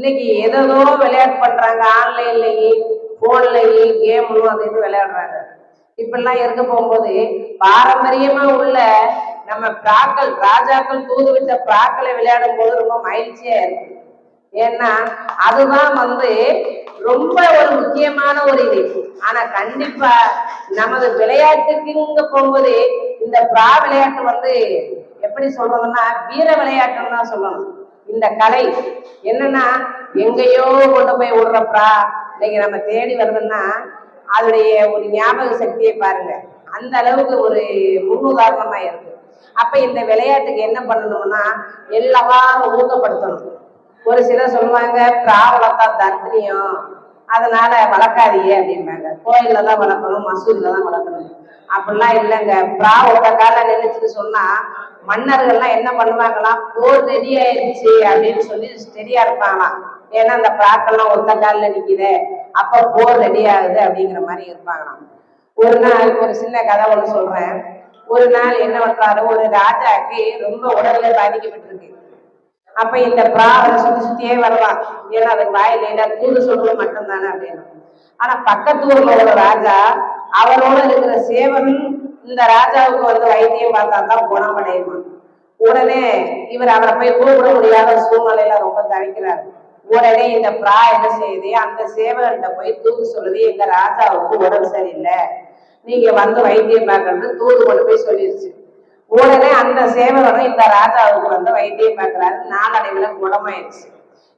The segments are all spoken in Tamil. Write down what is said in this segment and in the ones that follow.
இன்னைக்கு ஏதோ விளையாட்டு பண்றாங்க ஆன்லைன்லயே போன்லயே கேமு அது இது விளையாடுறாங்க. இப்படிலாம் இருக்க போகும்போது பாரம்பரியமா உள்ள நம்ம பிராக்கள் ராஜாக்கள் தூது விட்ட பிராக்களை விளையாடும் போது ரொம்ப மகிழ்ச்சியா இருக்கு. ஏன்னா அதுதான் வந்து ரொம்ப ஒரு முக்கியமான ஒரு இது. ஆனா கண்டிப்பா நமது விளையாட்டுக்குங்க போகும்போது இந்த பிரா விளையாட்டு வந்து எப்படி சொல்றதுன்னா வீர விளையாட்டுன்னு தான் சொல்லணும். இந்த கலை என்னன்னா எங்கேயோ கொண்டு போய் விடுறப்பா. இன்னைக்கு நம்ம தேடி வருதுன்னா அதோடைய ஒரு ஞாபக சக்தியை பாருங்க. அந்த அளவுக்கு ஒரு முன்னுதாரணமா இருக்கு. அப்ப இந்த விளையாட்டுக்கு என்ன பண்ணணும்னா எல்லாரும் ஊக்கப்படுத்தணும். ஒரு சிலர் சொல்லுவாங்க பிரா தர்த்தினியம். அதனால வளர்க்காதீங்க அப்படிம்பாங்க. கோயில்ல தான் வளர்க்கணும் மசூரில தான் வளர்க்கணும். அப்படிலாம் இல்லைங்க. பிரா ஒத்த கால நினைச்சுட்டு சொன்னா மன்னர்கள்லாம் என்ன பண்ணுவாங்களாம் போர் ரெடி ஆயிடுச்சு அப்படின்னு சொல்லி ஸ்டெடியா இருப்பாங்களாம். ஏன்னா அந்த பிராக்கெல்லாம் ஒத்த காலில் நிக்குது. அப்போ போர் ரெடி ஆகுது அப்படிங்கிற மாதிரி இருப்பாங்களாம். ஒரு நாள் ஒரு சின்ன கதை ஒன்று சொல்றேன். ஒரு நாள் என்ன பண்றாரு? ஒரு ராஜாக்கு ரொம்ப உடல்ல பாதிக்கப்பட்டிருக்கு. அப்ப இந்த பிரா சுத்தி சுத்தியே வரலாம் ஏன்னா அதுக்கு வாயில் இல்ல தூது சொல்றது மட்டும்தானே அப்படின்னு. ஆனா பக்கத்து ஊர்ல ஒரு ராஜா அவரோட இருக்கிற சேவன் இந்த ராஜாவுக்கு வந்து வைத்தியம் பார்த்தா தான் குணமடையுமா உடனே இவர் அவரை போய் கூப்பிட முடியாத சூழ்நிலையில ரொம்ப தவிக்கிறார். உடனே இந்த பிரா என்ன செய்யுது? அந்த சேவகன்கிட்ட போய் தூது சொல்லுது எங்க ராஜாவுக்கு உடம்பு சரியில்லை. நீங்க வந்து வைத்தியம் பார்க்கறது தூது கொண்டு போய் சொல்லிருச்சு. உடனே அந்த சேவகரும் இந்த ராஜாவுக்கு வந்து வைத்தியம் பார்க்குறாரு. நாளடைவில் குணமாயிருச்சு.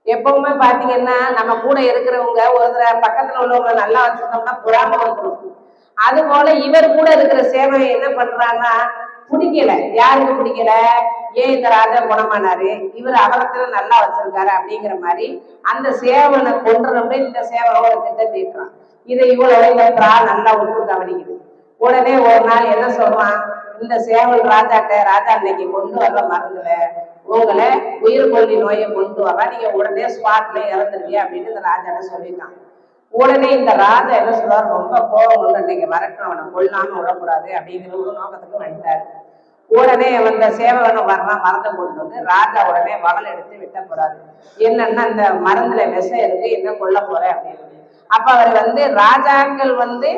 எப்பவுமே பாத்தீங்கன்னா நம்ம கூட இருக்கிறவங்க ஒரு பக்கத்தில் பக்கத்துல உள்ளவங்க நல்லா வச்சிருந்தோம்னா புறாம வந்துடும் அது போல இவர் கூட இருக்கிற சேவை என்ன பண்றாங்கன்னா பிடிக்கல. யாருக்கு பிடிக்கல? ஏன் இந்த ராஜா குணமானாரு? இவர் அவரத்துல நல்லா வச்சிருக்காரு அப்படிங்கிற மாதிரி அந்த சேவனை கொண்டுறப்ப இந்த சேவனோட திட்டம் தீட்டுறான். இதை இவ்வளவு இந்த நல்லா உற்று கவனிக்குது. உடனே ஒரு நாள் என்ன சொல்றான்? இந்த சேவல் ராஜாட்ட ராஜா இன்னைக்கு கொண்டு வர மருந்துல உங்களை உயிர் கொல்லி நோயை கொண்டு வர நீங்க உடனே ஸ்பாட்ல இறந்துருவீங்க அப்படின்னு இந்த ராஜாட்ட சொல்லிட்டான். உடனே இந்த ராஜா என்ன சொல்றாரு? ரொம்ப கோபம் உள்ள இன்னைக்கு வரட்டும் அவனை கொல்லாம விடக்கூடாது அப்படிங்கிற ஒரு நோக்கத்துக்கு வந்துட்டாரு. உடனே வந்த சேவகனும் வரலாம் மறந்து கொண்டு வந்து ராஜா உடனே வகல் எடுத்து விட்ட போறாரு. என்னன்னா இந்த மருந்துல விஷம் இருக்கு என்ன கொல்ல போறேன் அப்படின்னு. அப்ப அவர் வந்து ராஜாக்கள் வந்து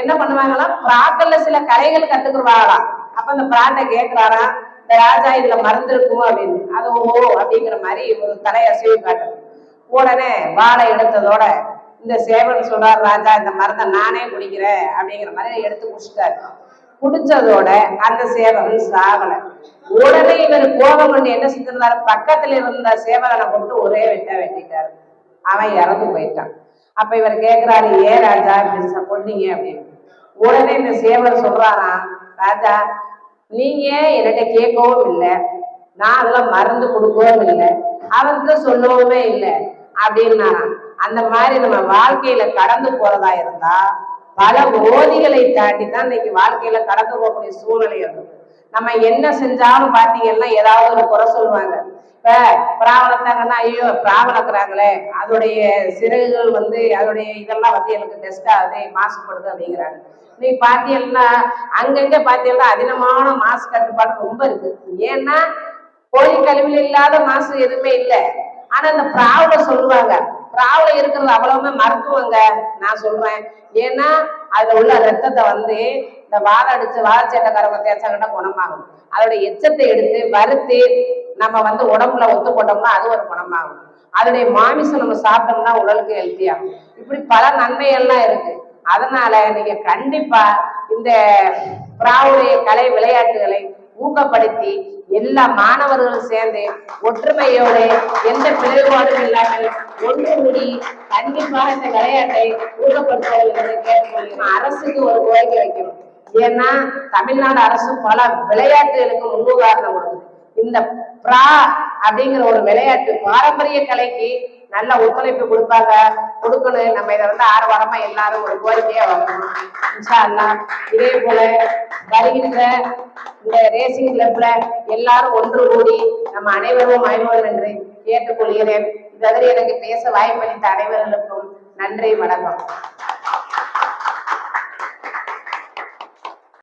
என்ன பண்ணுவாங்கன்னா பிராக்கல்ல சில கலைகள் கத்துக்குருவாங்களாம். அப்ப அந்த பிராட்டை கேக்குறாராம் இந்த ராஜா இதுல மருந்து இருக்கும் அப்படின்னு. அது ஓ அப்படிங்கிற மாதிரி ஒரு தலையசைவு காட்டுது. உடனே வாழை எடுத்ததோட இந்த சேவன் சொல்றாரு ராஜா இந்த மருந்தை நானே குடிக்கிறேன் அப்படிங்கிற மாதிரி எடுத்து குடிச்சிட்டாரு. குடிச்சதோட அந்த சேவகன் சாகல. உடனே இவர் கோபம் கொண்டு என்ன செஞ்சிருந்தாரு? பக்கத்துல இருந்த சேவகனை கொண்டு ஒரே வெட்ட வெட்டிட்டாரு. அவன் இறந்து போயிட்டான். அப்ப இவர் கேட்கிறாரு ஏன் ராஜா இப்படி ச- அப்படின்னு. உடனே இந்த சேவர் சொல்றாராம் ராஜா நீங்க என்கிட்ட கேட்கவும் இல்லை. நான் அதெல்லாம் மருந்து கொடுக்கவும் இல்லை. அவர்கிட்ட சொல்லவுமே இல்லை. அப்படின்னாராம் அந்த மாதிரி நம்ம வாழ்க்கையில கடந்து போறதா இருந்தா பல ஓதிகளை தாண்டி தான் இன்னைக்கு வாழ்க்கையில கடந்து போகக்கூடிய சூழ்நிலை இருக்கு நம்ம என்ன செஞ்சாலும் பாத்தீங்கன்னா ஏதாவது ஒரு குறை சொல்லுவாங்க. இப்ப ஐயோ புறா அதோடைய சிறகுகள் வந்து அதோடைய இதெல்லாம் வந்து எனக்கு டெஸ்ட் ஆகுது மாசுபடுது அப்படிங்கிறாங்க. நீ பாத்தீங்கன்னா அங்கங்க பாத்தீங்கன்னா அதிகமான மாசு கட்டுப்பாடு ரொம்ப இருக்கு. ஏன்னா கோழி கழிவுல இல்லாத மாசு எதுவுமே இல்லை. ஆனா இந்த பிராவுல சொல்லுவாங்க பிராவுல இருக்கிறது அவ்வளவுமே மருத்துவங்க. நான் சொல்றேன். ஏன்னா அதுல உள்ள ரத்தத்தை வந்து இந்த வாழை அடிச்சு வாழைச்சேட்டக்காரங்க தேய்ச்சாங்கன்னா குணமாகும். அதோட எச்சத்தை எடுத்து வறுத்து நம்ம வந்து உடம்புல ஒத்து போட்டோம்னா அது ஒரு குணமாகும். அதோடைய மாமிசம் நம்ம சாப்பிட்டோம்னா உடலுக்கு ஹெல்த்தியாகும் இப்படி பல நன்மைகள்லாம் இருக்கு. அதனால நீங்க கண்டிப்பா இந்த பிராவுடைய கலை விளையாட்டுகளை ஊக்கப்படுத்தி எல்லா மாணவர்களும் சேர்ந்து ஒற்றுமையோடு எந்த பிளவுபாடும் இல்லாமல் ஒன்று கூடி கண்டிப்பாக இந்த விளையாட்டை ஊக்கப்படுத்த வேண்டும் என்று அரசுக்கு ஒரு கோரிக்கை வைக்கணும் ஏன்னா தமிழ்நாடு அரசு பல விளையாட்டுகளுக்கு முன்னுதாரணம் கொடுக்குது. இந்த பிரா அப்படிங்கிற ஒரு விளையாட்டு பாரம்பரிய கலைக்கு நல்ல ஒத்துழைப்பு கொடுப்பாங்க. கொடுக்கணும். நம்ம இதை வந்து ஆர்வாரமா எல்லாரும் ஒரு கோரிக்கையா வைக்கணும் அல்லாஹ் இதே போல வருகின்ற இந்த ரேசிங் கிளப்ல எல்லாரும் ஒன்று கூடி நம்ம அனைவரும் அனைவரும் என்று கேட்டுக்கொள்கிறேன். இதற்கு எனக்கு பேச வாய்ப்பளித்த அனைவர்களுக்கும் நன்றி வணக்கம்.